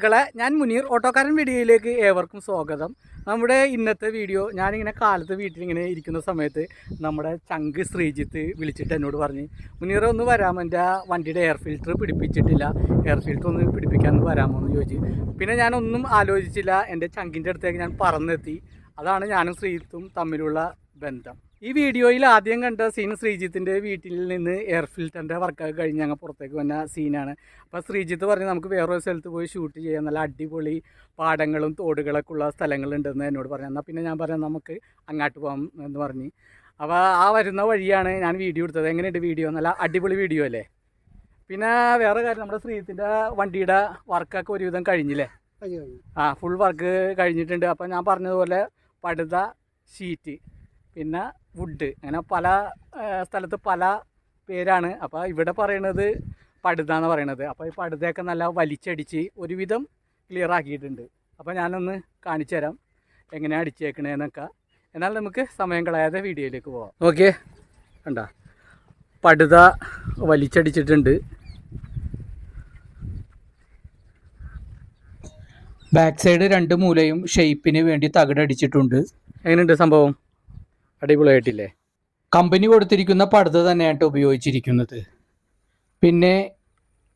സുഹൃത്തുക്കളെ ഞാൻ മുനീർ. ഓട്ടോക്കാരൻ വീഡിയോയിലേക്ക് ഏവർക്കും സ്വാഗതം. നമ്മുടെ ഇന്നത്തെ വീഡിയോ ഞാനിങ്ങനെ കാലത്ത് വീട്ടിലിങ്ങനെ ഇരിക്കുന്ന സമയത്ത് നമ്മുടെ ചങ്ക് ശ്രീജിത്ത് വിളിച്ചിട്ട് എന്നോട് പറഞ്ഞ് മുനീർ ഒന്ന് വരാമോ? എന്റെ വണ്ടിയുടെ എയർ ഫിൽറ്റർ പിടിപ്പിച്ചിട്ടില്ല. എയർ ഫിൽറ്റർ ഒന്ന് പിടിപ്പിക്കാൻ ഒന്ന് വരാമോ? എന്ന് ചോദിച്ചു. പിന്നെ ഞാനൊന്നും ആലോചിച്ചില്ല. എന്റെ ചങ്കിന്റെ അടുത്തേക്ക് ഞാൻ പറന്നെത്തി. അതാണ് ഞാനും ശ്രീജിത്തും തമ്മിലുള്ള ബന്ധം. ഈ വീഡിയോയിൽ ആദ്യം കണ്ട സീൻ ശ്രീജിത്തിന്റെ വീട്ടിൽ നിന്ന് എയർ ഫിൽറ്ററിന്റെ വർക്കൊക്കെ കഴിഞ്ഞ് ഞങ്ങൾ പുറത്തേക്ക് വന്ന സീനാണ് അപ്പോൾ ശ്രീജിത്ത് പറഞ്ഞ് നമുക്ക് വേറൊരു സ്ഥലത്ത് പോയി ഷൂട്ട് ചെയ്യാൻ നല്ല അടിപൊളി പാടങ്ങളും തോടുകളൊക്കെ ഉള്ള സ്ഥലങ്ങളുണ്ടെന്ന് എന്നോട് പറഞ്ഞു. എന്നാൽ പിന്നെ ഞാൻ പറയാം നമുക്ക് അങ്ങോട്ട് പോകാം എന്ന് പറഞ്ഞ്. അപ്പോൾ ആ വരുന്ന വഴിയാണ് ഞാൻ വീഡിയോ എടുത്തത്. എങ്ങനെയുണ്ട് വീഡിയോ? നല്ല അടിപൊളി വീഡിയോ അല്ലേ? പിന്നെ വേറെ കാര്യം നമ്മുടെ ശ്രീജിത്തിന്റെ വണ്ടിയുടെ വർക്കൊക്കെ ഒരുവിധം കഴിഞ്ഞില്ലേ? ആ ഫുൾ വർക്ക് കഴിഞ്ഞിട്ടുണ്ട്. അപ്പോൾ ഞാൻ പറഞ്ഞതുപോലെ പടുത ഷീറ്റ് പിന്നെ വുഡ് അങ്ങനെ പല സ്ഥലത്ത് പല പേരാണ്. അപ്പോൾ ഇവിടെ പറയണത് പടുത എന്ന് പറയണത്. അപ്പോൾ ഈ പടുതയൊക്കെ നല്ല വലിച്ചടിച്ച് ഒരുവിധം ക്ലിയർ ആക്കിയിട്ടുണ്ട്. അപ്പോൾ ഞാനൊന്ന് കാണിച്ചു തരാം എങ്ങനെയാണ് അടിച്ചേക്കണേന്നൊക്കെ. എന്നാൽ നമുക്ക് സമയം കളയാതെ വീഡിയോയിലേക്ക് പോവാം. ഓക്കെ കണ്ട? പടുത വലിച്ചടിച്ചിട്ടുണ്ട്. ബാക്ക് സൈഡ് രണ്ട് മൂലയും ഷെയ്പ്പിന് വേണ്ടി തകിടടിച്ചിട്ടുണ്ട്. എങ്ങനെയുണ്ട് സംഭവം? അടിപൊളിയായിട്ടില്ലേ? കമ്പനി കൊടുത്തിരിക്കുന്ന പടുത തന്നെയായിട്ട് ഉപയോഗിച്ചിരിക്കുന്നത്. പിന്നെ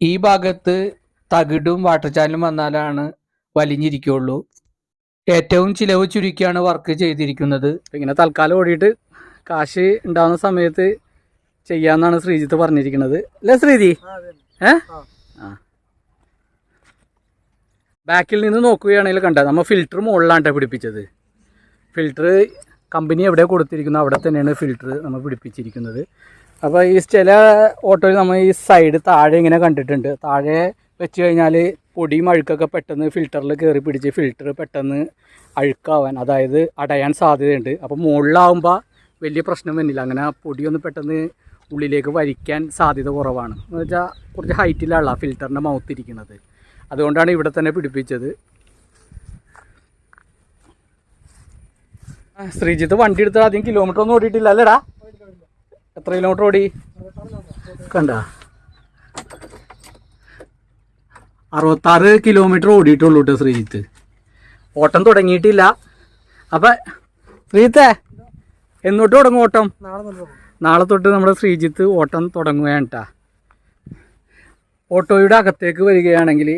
ഈ ഭാഗത്ത് തകിടും വാട്ടർ ചാനലും വന്നാലാണ് വലിഞ്ഞിരിക്കുള്ളൂ. ഏറ്റവും ചിലവ് ചുരുക്കിയാണ് വർക്ക് ചെയ്തിരിക്കുന്നത്. ഇങ്ങനെ തൽക്കാലം ഓടിയിട്ട് കാശ് ഉണ്ടാകുന്ന സമയത്ത് ചെയ്യാന്നാണ് ശ്രീജിത്ത് പറഞ്ഞിരിക്കുന്നത്. അല്ലേ ശ്രീജി? ഏ? ആ. ബാക്കിൽ നിന്ന് നോക്കുകയാണെങ്കിൽ കണ്ട നമ്മൾ ഫിൽറ്റർ മുകളിലാണ് പിടിപ്പിച്ചത്. ഫിൽറ്റർ കമ്പനി എവിടെ കൊടുത്തിരിക്കുന്നു അവിടെ തന്നെയാണ് ഫിൽറ്റർ നമ്മൾ പിടിപ്പിച്ചിരിക്കുന്നത്. അപ്പോൾ ഈ ചില ഓട്ടോയിൽ നമ്മൾ ഈ സൈഡ് താഴെ ഇങ്ങനെ കണ്ടിട്ടുണ്ട്. താഴെ വെച്ച് കഴിഞ്ഞാൽ പൊടിയും അഴുക്കൊക്കെ പെട്ടെന്ന് ഫിൽറ്ററിൽ കയറി പിടിച്ച് ഫിൽറ്റർ പെട്ടെന്ന് അഴുക്കാവാൻ അതായത് അടയാൻ സാധ്യതയുണ്ട്. അപ്പോൾ മുകളിലാവുമ്പോൾ വലിയ പ്രശ്നം വരുന്നില്ല അങ്ങനെ പൊടിയൊന്നും പെട്ടെന്ന് ഉള്ളിലേക്ക് വലിക്കാൻ സാധ്യത കുറവാണ്. എന്ന് വെച്ചാൽ കുറച്ച് ഹൈറ്റിലാണ് ഫിൽറ്ററിന്റെ മൗത്ത് ഇരിക്കുന്നത്. അതുകൊണ്ടാണ് ഇവിടെ തന്നെ പിടിപ്പിച്ചത്. ശ്രീജിത്ത് വണ്ടി എടുത്ത് ആദ്യം കിലോമീറ്റർ ഒന്നും ഓടിയിട്ടില്ല അല്ലേടാ? എത്ര കിലോമീറ്റർ ഓടി? കണ്ട. അറുപത്താറ് കിലോമീറ്റർ ഓടിയിട്ടുള്ളൂ കേട്ടോ ശ്രീജിത്ത്. ഓട്ടം തുടങ്ങിയിട്ടില്ല. അപ്പം ശ്രീജിത്തേ എന്നോട്ട് തുടങ്ങും ഓട്ടം? നാളെ തൊട്ട് നമ്മുടെ ശ്രീജിത്ത് ഓട്ടം തുടങ്ങുകയാണ് ഓട്ടോയുടെ അകത്തേക്ക് വരികയാണെങ്കിൽ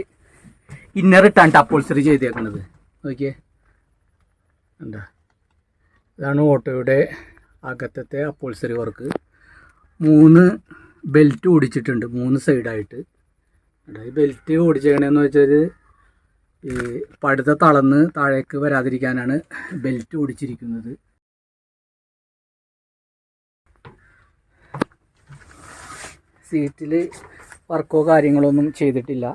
ഇന്നർ ഇട്ടാണ് അപ്പോൾസറി ചെയ്തേക്കുന്നത് നോക്കിയേ. എന്താ ഇതാണ് ഓട്ടോയുടെ അകത്തത്തെ അപ്പോൾസറി വർക്ക് മൂന്ന് ബെൽറ്റ് ഓടിച്ചിട്ടുണ്ട് മൂന്ന് സൈഡായിട്ട് ഈ ബെൽറ്റ് ഓടിച്ചേക്കണേന്ന് വെച്ചാൽ ഈ പടുത തളന്ന് താഴേക്ക് വരാതിരിക്കാനാണ് ബെൽറ്റ് ഓടിച്ചിരിക്കുന്നത്. സീറ്റിൽ വർക്കോ കാര്യങ്ങളൊന്നും ചെയ്തിട്ടില്ല.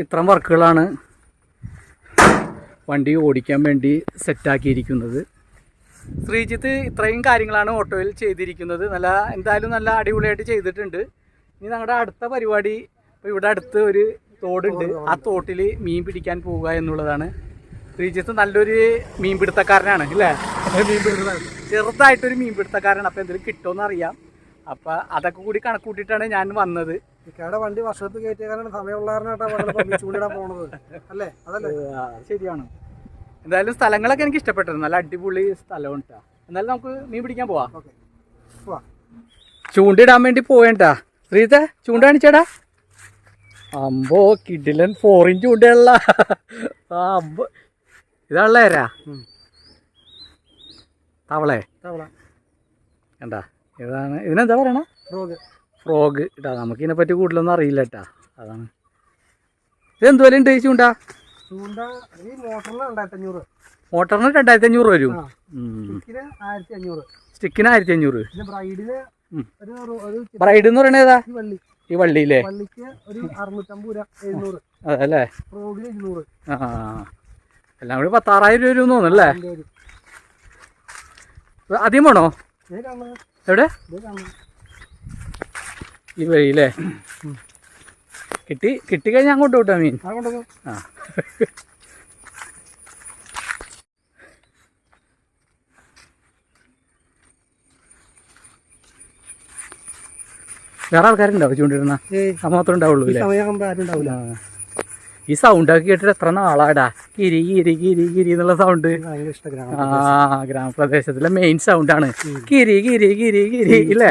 ഇത്തരം വർക്കുകളാണ് വണ്ടി ഓടിക്കാൻ വേണ്ടി സെറ്റാക്കിയിരിക്കുന്നത് ശ്രീജിത്ത് ഇത്രയും കാര്യങ്ങളാണ് ഓട്ടോയിൽ ചെയ്തിരിക്കുന്നത്. നല്ല എന്തായാലും നല്ല അടിപൊളിയായിട്ട് ചെയ്തിട്ടുണ്ട്. ഇനി ഞങ്ങളുടെ അടുത്ത പരിപാടി ഇവിടെ അടുത്ത് ഒരു തോടുണ്ട്. ആ തോട്ടിൽ മീൻ പിടിക്കാൻ പോവുക എന്നുള്ളതാണ്. ശ്രീജിത്ത് നല്ലൊരു മീൻ പിടുത്തക്കാരനാണ് അല്ലേ? മീൻ പിടുത്തക്കാരൻ ചെറുതായിട്ടൊരു മീൻ പിടുത്തക്കാരനാണ് അപ്പോൾ എന്തെങ്കിലും കിട്ടുമെന്ന് അറിയാം അപ്പോൾ അതൊക്കെ കൂടി കണക്കൂട്ടിയിട്ടാണ് ഞാൻ വന്നത്. ഇക്കയുടെ വണ്ടി വർഷത്ത് കയറ്റിയ സമയമുള്ള കാരണമായിട്ടാ ചൂണ്ടിടാൻ പോണത്. അല്ലേ? അതല്ലേ? ശരിയാണ്. എന്തായാലും സ്ഥലങ്ങളൊക്കെ എനിക്ക് ഇഷ്ടപ്പെട്ടത് നല്ല അടിപൊളി സ്ഥലമാണ് കേട്ടോ എന്തായാലും നമുക്ക് മീൻ പിടിക്കാൻ പോവാ. ടഫാ ചൂണ്ടിടാൻ വേണ്ടി പോയണ്ടാ ശ്രീത ചൂണ്ട കാണിച്ചേടാ. അമ്പോ കിഡിലൻ ഫോറിൻ ചൂണ്ടയുള്ള അമ്പോ. ഇതാണല്ലേരാ. തവളെ. തവള. കണ്ടാ. ഇതാണ്. ഇതിനെന്താ പറയണ? റോഗ്. ഫ്രോഗ് ഇട്ടാ നമുക്ക് ഇതിനെപ്പറ്റി കൂടുതലൊന്നും അറിയില്ല കേട്ടാ അതാണ്. ഇതെന്ത് വില ഉണ്ട് ചൂണ്ട? ചൂണ്ട ഈ മോട്ടറിന് രണ്ടായിരത്തി അഞ്ഞൂറ് മോട്ടറിന് രണ്ടായിരത്തി അഞ്ഞൂറ് വരും സ്റ്റിക്കിന് ആയിരത്തി അഞ്ഞൂറ് സ്റ്റിക്കിന് ആയിരത്തി അഞ്ഞൂറ് ബ്രൈഡിന് ഒരു ബ്രൈഡ് എന്ന് പറയണത് ഏതാ? ഈ വള്ളി. ഈ വള്ളിയില്ലേ? അതല്ലേ? ആ എല്ലാം കൂടി പത്താറായിരം രൂപ വരും. തോന്നുന്നല്ലേ അധികം വേണോ? എവിടെ? ഇതേ വഴി അല്ലേ കിട്ടി കിട്ടിക്കഴിഞ്ഞാൽ അങ്ങോട്ട് വിട്ടാ മീൻ. ആ. വേറെ ആൾക്കാരുണ്ടാവും ചൂണ്ടിടുന്ന ആ മാത്രമേ ഉണ്ടാവുള്ളൂ ഈ ഈ സൗണ്ട് ഒക്കെ കേട്ടിട്ട് എത്ര നാളാടാ? കിരി കിരി കിരി കിരി എന്നുള്ള സൗണ്ട് ആ ഗ്രാമപ്രദേശത്തിലെ മെയിൻ സൗണ്ടാണ് കിരി കിരി കിരി കിരി ഇല്ലേ.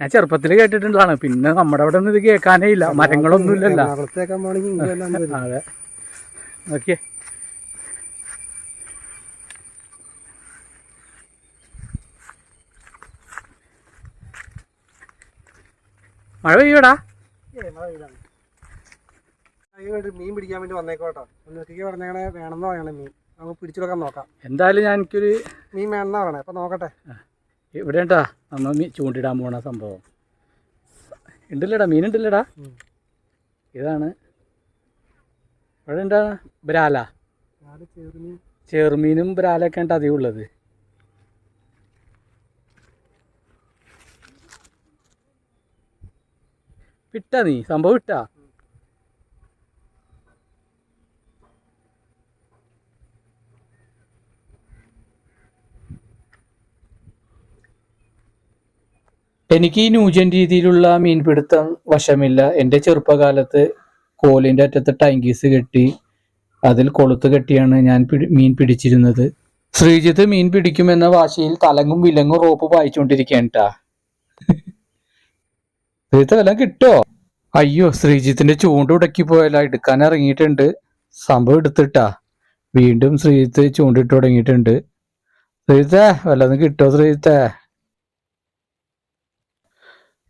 ഞാൻ ചെറുപ്പത്തിൽ കേട്ടിട്ടുള്ളതാണ്. പിന്നെ നമ്മുടെ അവിടെ ഒന്നും ഇത് കേൾക്കാനേ ഇല്ല. മരങ്ങളൊന്നും ഇല്ലല്ലോ അതെ. ഓക്കെ മഴ പെയ്യൂടാ മീൻ പിടിക്കാൻ വേണ്ടി വന്നേക്കോട്ടോ ഒന്നിക്ക് പറഞ്ഞേക്കണേ വേണമെന്ന് പറയണേ മീൻ. നമുക്ക് പിടിച്ചെടുക്കാൻ നോക്കാം. എന്തായാലും ഞാൻ എനിക്കൊരു മീൻ വേണമെന്നാ പറയണേ. അപ്പൊ നോക്കട്ടെ. ഇവിടെ ഉണ്ടാ നമ്മൾ ചൂണ്ടിടാൻ പോണ സംഭവം. ഉണ്ടല്ലേടാ മീൻ ഉണ്ടല്ലടാ ഉം. ഇതാണ്. ഇവിടെ ഉണ്ടാ ബ്രാല ചെറുമീനും ബ്രാലൊക്കെ ഉണ്ട് അധികം ഉള്ളത്. വിട്ടാ നീ? സംഭവം വിട്ടാ? എനിക്ക് ഈ ന്യൂജൻ രീതിയിലുള്ള മീൻപിടുത്തം വശമില്ല. എന്റെ ചെറുപ്പകാലത്ത് കോലിന്റെ അറ്റത്ത് ടൈങ്കീസ് കെട്ടി അതിൽ കൊളുത്ത് കെട്ടിയാണ് ഞാൻ മീൻ പിടിച്ചിരുന്നത്. ശ്രീജിത്ത് മീൻ പിടിക്കുമെന്ന വാശിയിൽ തലങ്ങും വിലങ്ങും റോപ്പ് പായിച്ചുകൊണ്ടിരിക്കേണ്ടാ ശ്രീജിത്ത് വല്ലതും കിട്ടോ? അയ്യോ ശ്രീജിത്തിന്റെ ചൂണ്ട ഉടക്കി പോയല്ല എടുക്കാൻ ഇറങ്ങിയിട്ടുണ്ട്. സംഭവം എടുത്തിട്ടാ. വീണ്ടും ശ്രീജിത്ത് ചൂണ്ടിട്ട് തുടങ്ങിയിട്ടുണ്ട്. ശ്രീജിത്തേ വല്ലതും കിട്ടോ ശ്രീജിത്തെ?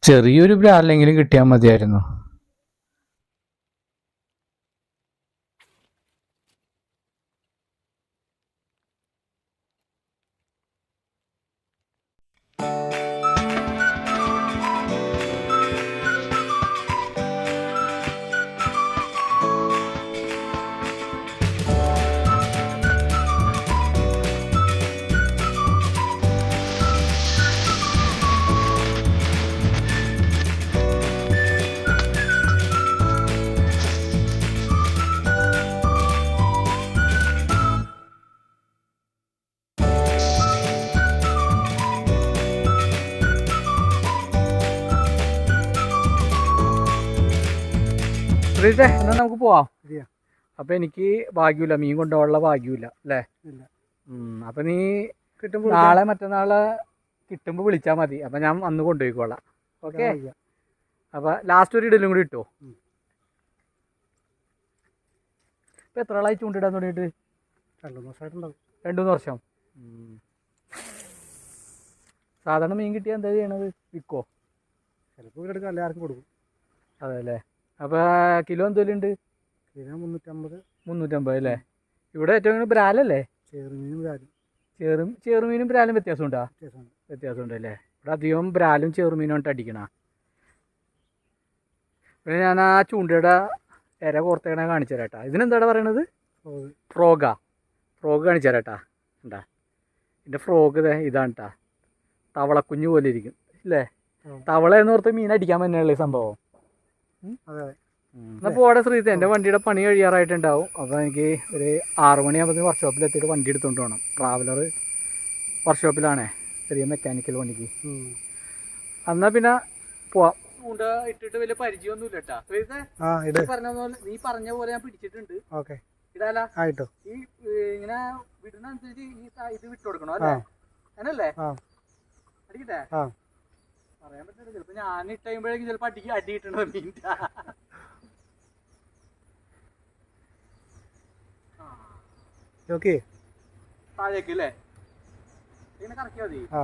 ചെറിയൊരു ബ്രാലെങ്കിലും കിട്ടിയാൽ മതിയായിരുന്നു. ശ്രീജിത്തെ എന്നാൽ നമുക്ക് പോവാം. അപ്പൊ എനിക്ക് ഭാഗ്യമില്ല മീൻ കൊണ്ടുപോകാനുള്ള ഭാഗ്യമില്ല അല്ലേ? അപ്പൊ നീ കിട്ടുമ്പോൾ നാളെ മറ്റന്നാൾ കിട്ടുമ്പോൾ വിളിച്ചാൽ മതി. അപ്പൊ ഞാൻ അന്ന് കൊണ്ടുപോയിക്കോളാം. ഓക്കെ? അപ്പൊ ലാസ്റ്റ് ഒരു ഇടലും കൂടി ഇട്ടോ? ഉം. ഇപ്പൊ എത്ര ആളായി ചൂണ്ടിടാൻ തുടങ്ങിയിട്ട്? രണ്ടു ദിവസമായിട്ടുണ്ടാവും. രണ്ടു മൂന്ന് വർഷം? സാധാരണ മീൻ കിട്ടിയാൽ എന്താ ചെയ്യണത്? വിൽക്കോ ചിലപ്പോൾ വീടെടുക്കാൻ എല്ലാവർക്കും കൊടുക്കും. അതെ അല്ലേ? അപ്പൊ കിലോ എന്തോലുണ്ട് കിലോ മുന്നൂറ്റമ്പത്. മുന്നൂറ്റമ്പത് അല്ലേ? ഇവിടെ ഏറ്റവും ബ്രാലല്ലേ? ചെറുമീനും ബ്രാലും. ചെറും ചെറുമീനും ബ്രാലും വ്യത്യാസമുണ്ടോ? വ്യത്യാസമാണ് വ്യത്യാസമുണ്ട് അല്ലേ? ഇവിടെ അധികം ബ്രാലും ചെറുമീനും ആയിട്ട് അടിക്കണ. പിന്നെ ഞാൻ ആ ചൂണ്ടയുടെ ഇര കോർത്തേക്കണ കാണിച്ചു തരാട്ടാ. ഇതിനെന്താടാ പറയണത്? ഫ്രോഗ. ഫ്രോഗാ. കാണിച്ചു തരാട്ടാ. ഉണ്ടാ എന്റെ ഫ്രോഗ് ഇതേ ഇതാണ് കേട്ടാ തവളക്കുഞ്ഞ് പോലെ ഇരിക്കും. ഇല്ലേ? തവള എന്ന് ഓർത്ത് മീൻ അടിക്കാൻ തന്നെയുള്ള സംഭവം? അതെ അതെ. എന്നാൽ പോടെ ശ്രീത്ത് എന്റെ വണ്ടിയുടെ പണി കഴിയാറായിട്ടുണ്ടാവും. അപ്പോൾ എനിക്ക് ഒരു ആറു മണിയാകുമ്പോൾ വർക്ക്ഷോപ്പിൽ എത്തിയിട്ട് വണ്ടി എടുത്തുകൊണ്ട് പോകണം ട്രാവലർ വർക്ക്ഷോപ്പിലാണേ ചെറിയ മെക്കാനിക്കൽ വണ്ടിക്ക്. എന്നാൽ എന്നാ പിന്നെ പോവാം. ചൂണ്ട ഇട്ടിട്ട് വലിയ പരിചയമൊന്നുമില്ല കേട്ടാ പറഞ്ഞ പോലെ നീ പറഞ്ഞ പോലെ ഞാൻ പിടിച്ചിട്ടുണ്ട്. ഓക്കെ. ഇടാല? ഈ ഇങ്ങനെ വിടുന്ന അനുസരിച്ച് ഈ ഇത് വിട്ടു കൊടുക്കണോ അല്ലേ. അങ്ങനല്ലേ? അടിക്കട്ടെ. പറയാൻ പറ്റില്ല ചിലപ്പോ ഞാൻ ഇട്ട് കഴിയുമ്പോഴേക്കും ചിലപ്പോ അടിക്ക് അടിയിട്ടുണ്ടോ മീൻ ഓക്കെ. താഴേക്ക് അല്ലേ? ഇങ്ങനെ കറക്കിയാ മതി. ആ.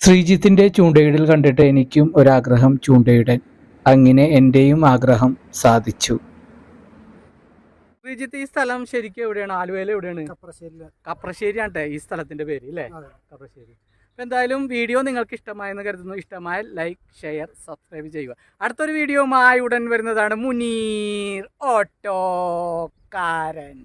ശ്രീജിത്തിന്റെ ചൂണ്ടയിടൽ കണ്ടിട്ട് എനിക്കും ഒരാഗ്രഹം ചൂണ്ടയിടൻ. അങ്ങനെ എന്റെയും ആഗ്രഹം സാധിച്ചു. ശ്രീജിത്ത് ഈ സ്ഥലം ശരിക്കും എവിടെയാണ്? ആലുവയിൽ എവിടെയാണ്? കപ്രശ്ശേരി കപ്രശ്ശേരിയാണ് ട്ടോ ഈ സ്ഥലത്തിന്റെ പേര് അല്ലേ കപ്രശ്ശേരി. അപ്പോൾ എന്തായാലും വീഡിയോ നിങ്ങൾക്ക് ഇഷ്ടമായെന്ന് കരുതുന്നു. ഇഷ്ടമായ ലൈക്ക് ഷെയർ സബ്സ്ക്രൈബ് ചെയ്യുക. അടുത്തൊരു വീഡിയോ വീഡിയോയുമായി ഉടൻ വരുന്നതാണ് മുനീർ ഓട്ടോക്കാരൻ